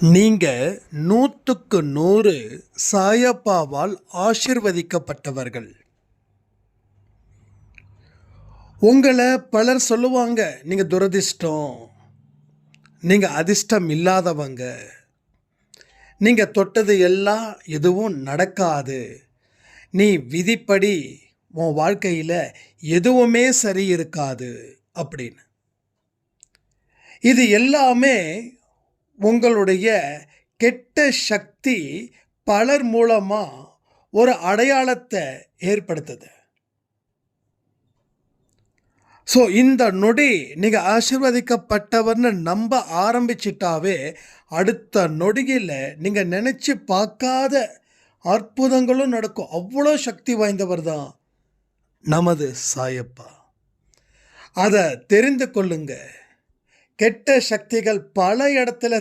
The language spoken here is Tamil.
நீங்கள் நூற்றுக்கு நூறு சாயப்பாவால் ஆசிர்வதிக்கப்பட்டவர்கள். உங்களை பலர் சொல்லுவாங்க நீங்கள் துரதிர்ஷ்டம். நீங்கள் அதிர்ஷ்டம் இல்லாதவங்க. நீங்கள் தொட்டது எல்லாம் எதுவும் நடக்காது. நீ விதிப்படி உன் வாழ்க்கையில் எதுவுமே சரி இருக்காது. அப்படின்னு. இது எல்லாமே உங்களுடைய கெட்ட சக்தி பலர் மூலமாக ஒரு அடையாளத்தை ஏற்படுத்துது. ஸோ இந்த நொடி நீங்கள் ஆசீர்வதிக்கப்பட்டவர்னு நம்ப ஆரம்பிச்சிட்டாவே அடுத்த நொடியில் நீங்கள் நினச்சி பார்க்காத அற்புதங்களும் நடக்கும். அவ்வளோ சக்தி வாய்ந்தவர் தான் நமது சாயப்பா. அதை தெரிந்து கொள்ளுங்க. கெட்ட சக்திகள் பல இடத்துல